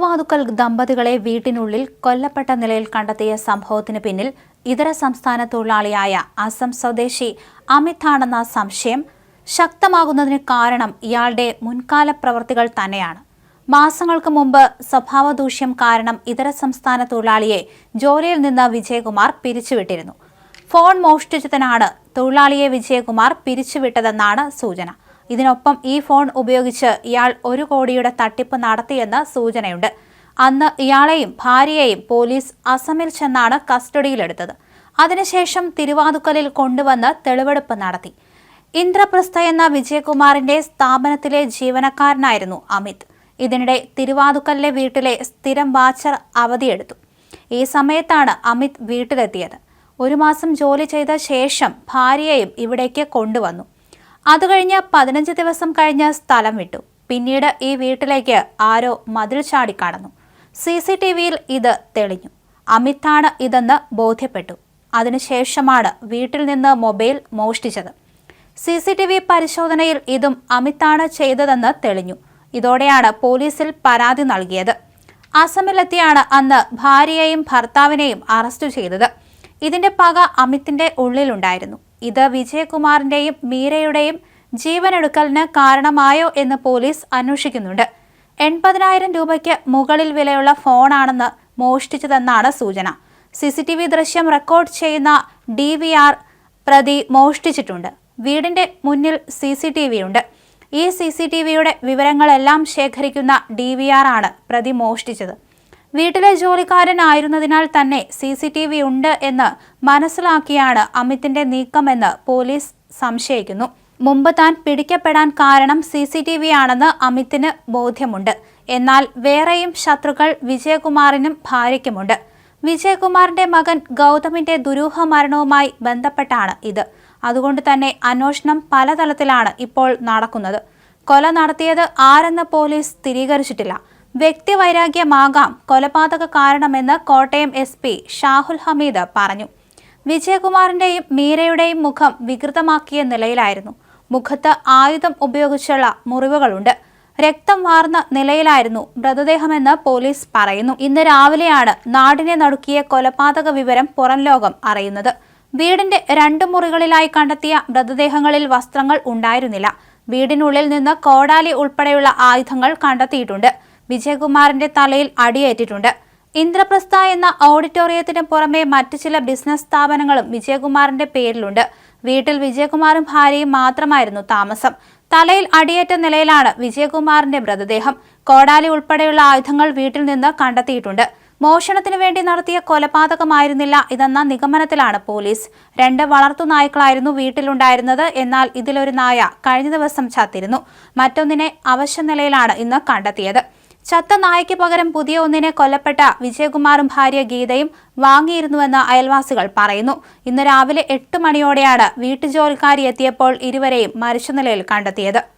തിരുവാതുക്കൽ ദമ്പതികളെ വീട്ടിനുള്ളിൽ കൊല്ലപ്പെട്ട നിലയിൽ കണ്ടെത്തിയ സംഭവത്തിന് പിന്നിൽ ഇതര സംസ്ഥാന തൊഴിലാളിയായ അസം സ്വദേശി അമിതാണെന്ന സംശയം ശക്തമാകുന്നതിന് കാരണം ഇയാളുടെ മുൻകാല പ്രവർത്തികൾ തന്നെയാണ്. മാസങ്ങൾക്ക് മുമ്പ് സ്വഭാവദൂഷ്യം കാരണം ഇതര സംസ്ഥാന തൊഴിലാളിയെ ജോലിയിൽ നിന്ന് വിജയകുമാർ പിരിച്ചുവിട്ടിരുന്നു. ഫോൺ മോഷ്ടിച്ചതിനാണ് തൊഴിലാളിയെ വിജയകുമാർ പിരിച്ചുവിട്ടതെന്നാണ് സൂചന. ഇതിനൊപ്പം ഈ ഫോൺ ഉപയോഗിച്ച് ഇയാൾ ഒരു കോടിയുടെ തട്ടിപ്പ് നടത്തിയെന്ന് സൂചനയുണ്ട്. അന്ന് ഇയാളെയും ഭാര്യയെയും പോലീസ് അസമിൽ ചെന്നാണ് കസ്റ്റഡിയിലെടുത്തത്. അതിനുശേഷം തിരുവാതുക്കലിൽ കൊണ്ടുവന്ന് തെളിവെടുപ്പ് നടത്തി. ഇന്ദ്രപ്രസ്ഥ എന്ന വിജയകുമാറിന്റെ സ്ഥാപനത്തിലെ ജീവനക്കാരനായിരുന്നു അമിത്. ഇതിനിടെ തിരുവാതുക്കലിലെ വീട്ടിലെ സ്ഥിരം വാച്ചർ അവധിയെടുത്തു. ഈ സമയത്താണ് അമിത് വീട്ടിലെത്തിയത്. ഒരു മാസം ജോലി ചെയ്ത ശേഷം ഭാര്യയെയും ഇവിടേക്ക് കൊണ്ടുവന്നു. അത് കഴിഞ്ഞ് പതിനഞ്ച് ദിവസം കഴിഞ്ഞ് സ്ഥലം വിട്ടു. പിന്നീട് ഈ വീട്ടിലേക്ക് ആരോ മതിൽ ചാടി കടന്നു. സി സി ടി വിയിൽ ഇത് തെളിഞ്ഞു. അമിതാണ് ഇതെന്ന് ബോധ്യപ്പെട്ടു. അതിനുശേഷമാണ് വീട്ടിൽ നിന്ന് മൊബൈൽ മോഷ്ടിച്ചത്. സി സി ടി വി പരിശോധനയിൽ ഇതും അമിതാണ് ചെയ്തതെന്ന് തെളിഞ്ഞു. ഇതോടെയാണ് പോലീസിൽ പരാതി നൽകിയത്. അസമിലെത്തിയാണ് അന്ന് ഭാര്യയെയും ഭർത്താവിനെയും അറസ്റ്റ് ചെയ്തത്. ഇതിന്റെ പക അമിത്തിന്റെ ഉള്ളിലുണ്ടായിരുന്നു. ഇത് വിജയകുമാറിന്റെയും മീരയുടെയും ജീവനെടുക്കലിന് കാരണമായോ എന്ന് പോലീസ് അന്വേഷിക്കുന്നുണ്ട്. എൺപതിനായിരം രൂപയ്ക്ക് മുകളിൽ വിലയുള്ള ഫോണാണെന്ന് മോഷ്ടിച്ചതെന്നാണ് സൂചന. സി സി ടി വി ദൃശ്യം റെക്കോർഡ് ചെയ്യുന്ന ഡി വി ആർ പ്രതി മോഷ്ടിച്ചിട്ടുണ്ട്. വീടിന്റെ മുന്നിൽ സി സി ടി വി ഉണ്ട് ഈ സി സി ടി വിയുടെ വിവരങ്ങളെല്ലാം ശേഖരിക്കുന്ന ഡി വി ആർ ആണ് പ്രതി മോഷ്ടിച്ചത്. വീട്ടിലെ ജോലിക്കാരനായിരുന്നതിനാൽ തന്നെ സി സി ടി വി ഉണ്ട് എന്ന് മനസ്സിലാക്കിയാണ് അമിത്തിന്റെ നീക്കമെന്ന് പോലീസ് സംശയിക്കുന്നു. മുമ്പ് താൻ പിടിക്കപ്പെടാൻ കാരണം സി സി ടി വി ആണെന്ന് അമിത്തിന് ബോധ്യമുണ്ട്. എന്നാൽ വേറെയും ശത്രുക്കൾ വിജയകുമാറിനും ഭാര്യയ്ക്കുമുണ്ട്. വിജയകുമാറിന്റെ മകൻ ഗൗതമിന്റെ ദുരൂഹ മരണവുമായി ബന്ധപ്പെട്ടാണ് ഇത്. അതുകൊണ്ട് തന്നെ അന്വേഷണം പലതലത്തിലാണ് ഇപ്പോൾ നടക്കുന്നത്. കൊല നടത്തിയത് ആരെന്ന് പോലീസ് സ്ഥിരീകരിച്ചിട്ടില്ല. വ്യക്തിവൈരാഗ്യമാകാം കൊലപാതക കാരണമെന്ന് കോട്ടയം എസ് പി ഷാഹുൽ ഹമീദ് പറഞ്ഞു. വിജയകുമാറിന്റെയും മീരയുടെയും മുഖം വികൃതമാക്കിയ നിലയിലായിരുന്നു. മുഖത്ത് ആയുധം ഉപയോഗിച്ചുള്ള മുറിവുകളുണ്ട്. രക്തം വാർന്ന നിലയിലായിരുന്നു മൃതദേഹമെന്ന് പോലീസ് പറയുന്നു. ഇന്ന് രാവിലെയാണ് നാടിനെ നടുക്കിയ കൊലപാതക വിവരം പുറം ലോകം അറിയുന്നത്. വീടിന്റെ രണ്ടു മുറികളിലായി കണ്ടെത്തിയ മൃതദേഹങ്ങളിൽ വസ്ത്രങ്ങൾ ഉണ്ടായിരുന്നില്ല. വീടിനുള്ളിൽ നിന്ന് കോടാലി ഉൾപ്പെടെയുള്ള ആയുധങ്ങൾ കണ്ടെത്തിയിട്ടുണ്ട്. വിജയകുമാറിന്റെ തലയിൽ അടിയേറ്റിട്ടുണ്ട്. ഇന്ദ്രപ്രസ്ഥ എന്ന ഓഡിറ്റോറിയത്തിന് പുറമെ മറ്റു ചില ബിസിനസ് സ്ഥാപനങ്ങളും വിജയകുമാറിന്റെ പേരിലുണ്ട്. വീട്ടിൽ വിജയകുമാറും ഭാര്യയും മാത്രമായിരുന്നു താമസം. തലയിൽ അടിയേറ്റ നിലയിലാണ് വിജയകുമാറിന്റെ മൃതദേഹം. കോടാലി ഉൾപ്പെടെയുള്ള ആയുധങ്ങൾ വീട്ടിൽ നിന്ന് കണ്ടെത്തിയിട്ടുണ്ട്. മോഷണത്തിനു വേണ്ടി നടത്തിയ കൊലപാതകമായിരുന്നില്ല ഇതെന്ന നിഗമനത്തിലാണ് പോലീസ്. രണ്ട് വളർത്തു നായ്ക്കളായിരുന്നു വീട്ടിലുണ്ടായിരുന്നത്. എന്നാൽ ഇതിലൊരു നായ കഴിഞ്ഞ ദിവസം ചത്തിരുന്നു. മറ്റൊന്നിനെ അവശ്യ നിലയിലാണ് ഇന്ന് കണ്ടെത്തിയത്. ചത്ത നായയ്ക്ക് പകരം പുതിയ ഒന്നിനെ കൊല്ലപ്പെട്ട വിജയകുമാറും ഭാര്യ ഗീതയും വാങ്ങിയിരുന്നുവെന്ന് അയൽവാസികൾ പറയുന്നു. ഇന്ന് രാവിലെ എട്ട് മണിയോടെയാണ് വീട്ടുജോലിക്കാരി എത്തിയപ്പോൾ ഇരുവരെയും മരിച്ച നിലയിൽ കണ്ടെത്തിയത്.